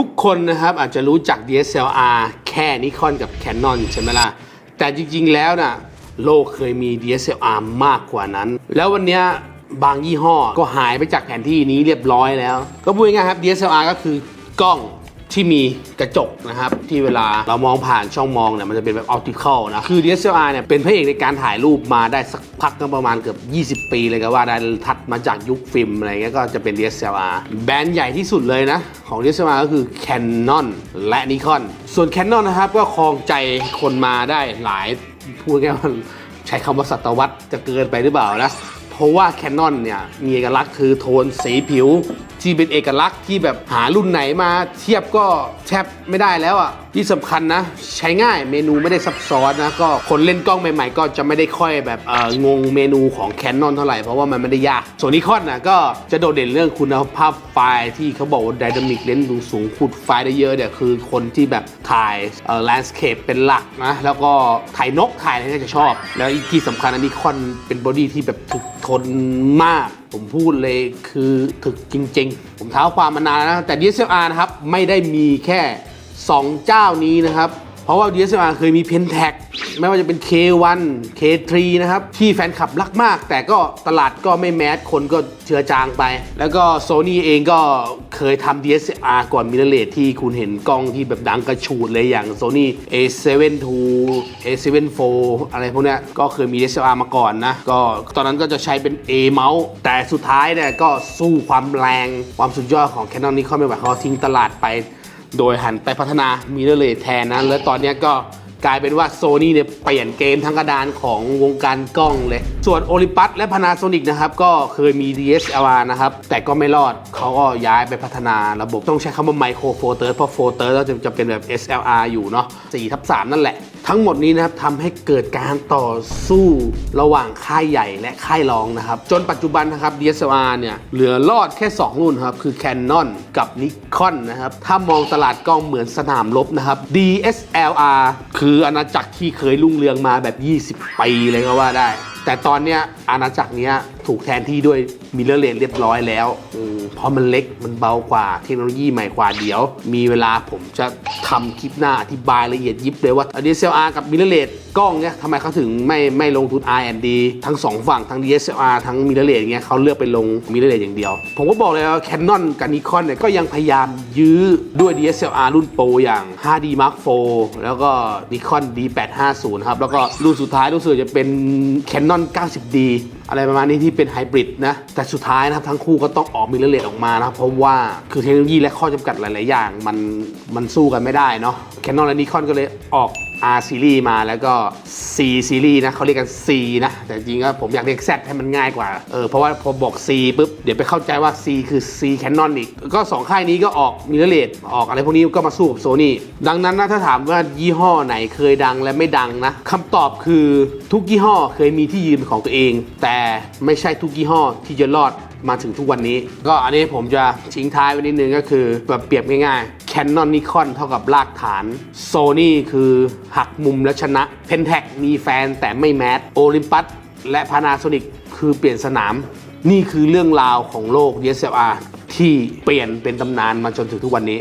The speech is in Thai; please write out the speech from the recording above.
ทุกคนนะครับอาจจะรู้จัก DSLR แค่นิคอนกับ Canon ใช่ไหมล่ะ แต่จริงๆแล้วน่ะโลกเคยมี DSLR มากกว่านั้น แล้ววันนี้บางยี่ห้อก็หายไปจากแผนที่นี้เรียบร้อยแล้ว ก็พูดง่ายครับ DSLR ก็คือกล้อง ที่มีกระจกนะครับ ที่เวลาเรามองผ่านช่องมองเนี่ยมันจะเป็นแบบออ p ติคอลนะคือ DSLR เนี่ยเป็นพระเอกในการถ่ายรูปมาได้สักพักก็ประมาณเกือบ 20 ปีเลยก็ว่าได้ทัดมาจากยุคฟิล์มอะไรเงี้ยก็จะเป็น DSLR แบรนด์ใหญ่ที่สุดเลยนะ ของ DSLR ก็คือ Canon และ Nikon ส่วน Canon นะครับก็ครองใจคนมาได้หลายพูดง่ายๆว่าใช้คำว่าศตวรรษจะเกินไปหรือเปล่านะเพราะว่า Canon เนี่ยมีเอกลักษณ์คือโทนสีผิว ที่เป็นเอกลักษณ์ที่แบบหารุ่นไหนมาเทียบก็แทบไม่ได้แล้วอะที่สำคัญนะ ใช้ง่ายเมนูไม่ได้ซับซ้อนนะก็คนเล่นกล้องใหม่ๆ ก็จะไม่ได้ค่อยแบบเอองงเมนูของ Canon เท่าไหร่ เพราะว่ามันไม่ได้ยาก ส่วนนิคอนนะก็จะโดดเด่นเรื่องคุณภาพไฟล์ที่เขาบอกว่า Dynamic Range สูงขุดไฟล์ได้เยอะเนี่ยคือคนที่แบบถ่ายเอ่อ landscape เป็นหลักนะแล้วก็ถ่ายนกถ่ายอะไรก็จะชอบ แล้วอีกที่สำคัญอันนิคอนเป็นบอดี้ที่แบบถึกทนมากผมพูดเลยคือถึกจริง ๆ ผมเท้าความมานานแล้วนะแต่ DSLR นะครับไม่ได้มีแค่ 2 เจ้านี้นะครับ เพราะว่า DSLR เคยมี Pentax ไม่ว่าจะเป็น K1 K3 นะครับ ที่แฟนคลับรักมาก แต่ก็ตลาดก็ไม่แมสคนก็เชื้อจางไป แล้วก็ Sony เองก็เคยทำ DSLR ก่อนมิเรเลที่คุณเห็นกล้องที่แบบดังกระชูดเลยอย่าง Sony A7 II A7 IV อะไรพวกนี้ก็เคยมี DSLR มาก่อนนะ ก็ตอนนั้นก็จะใช้เป็น A เมาส์แต่สุดท้ายเนี่ยก็สู้ความแรงความสุดยอดของ Canon Nikon ไม่ไหวเขาทิ้งตลาดไป โดยหันไปพัฒนามิเรเลแทนนะ แล้วตอนนี้ก็กลายเป็นว่าโซนี่เนี่ยเปลี่ยนเกมทั้งกระดานของวงการกล้องเลย ส่วนโอลิปัสและ Panasonic นะครับ ก็เคยมี DSLR นะครับ แต่ก็ไม่รอดเขาก็ย้ายไปพัฒนาระบบต้องใช้คำว่าไมโครโฟเตอร์เพราะโฟเตอร์จะจะเป็นแบบ SLR อยู่เนาะ4ทับ3นั่นแหละ ทั้งหมดนี้นะครับทำให้เกิดการต่อสู้ระหว่างค่ายใหญ่และค่ายรองนะครับ จนปัจจุบันนะครับ DSLR เนี่ยเหลือรอดแค่ 2 รุ่นครับ คือ Canon กับ Nikon นะครับ ถ้ามองตลาดกล้องเหมือนสนามรบนะครับ DSLR คืออาณาจักรที่เคยรุ่งเรืองมาแบบ 20 ปีเลยก็ว่าได้แต่ตอนเนี้ยอาณาจักรเนี้ยถูกแทนที่ด้วยมิเลอร์เลนเรียบร้อยแล้วอืมเพราะมันเล็กมันเบากว่าเทคโนโลยีใหม่กว่าเดี๋ยว มีเวลาผมจะทำคลิปหน้าอธิบายละเอียดยิบเลยว่า DSLR กับมิเลอร์เลนกล้องเนี่ยทำไมเขาถึงไม่ไม่ลงทุน R&D ทั้งสองฝั่งทั้ง DSLR ทั้งมิเลอร์เลนเงี้ยเขาเลือกไปลงมิเลอร์เลนอย่างเดียว ผมก็บอกเลยว่า Canon กับ Nikon เนี่ยก็ยังพยายามยื้อด้วย DSLR รุ่นโปรอย่าง 5D Mark IV แล้วก็ Nikon D850 ครับแล้วก็รุ่นสุดท้ายรู้สึกจะเป็น Canon 90D อะไรประมาณนี้ที่เป็นไฮบริดนะแต่สุดท้ายนะครับทั้งคู่ก็ต้องออกมิเรเลตออกมานะเพราะว่าคือเทคโนโลยีและข้อจำกัดหลาย ๆ อย่าง มันมันสู้กันไม่ได้เนาะ Canon และ Nikon ก็เลยออก R series มาแล้วก็ C series นะเขาเรียกกัน C นะ แต่จริงก็ผมอยากเรียก Z ให้มันง่ายกว่าเออเพราะว่าพอบอก C ปุ๊บ เดี๋ยวไปเข้าใจว่า C คือ C Canon อีก ก็ 2 ค่ายนี้ก็ออกมิเรเลตออกอะไรพวกนี้ก็มาสู้กับ Sony ดังนั้นนะถ้าถามว่ายี่ห้อไหนเคยดังและไม่ดังนะคำตอบคือทุกยี่ห้อเคยมีที่ยืนเป็นของตัวเอง แต่ไม่ใช่ทุกยี่ห้อที่จะรอดมาถึงทุกวันนี้ ก็อันนี้ผมจะทิ้งท้ายไว้นิดนึงก็คือแบบเปรียบง่ายๆ Canon Nikon เท่ากับรากฐาน Sony คือหักมุมและชนะ Pentax มีแฟนแต่ไม่แมส Olympus และ Panasonic คือเปลี่ยนสนาม นี่คือเรื่องราวของโลก DSLR ที่เปลี่ยนเป็นตำนานมาจนถึงทุกวันนี้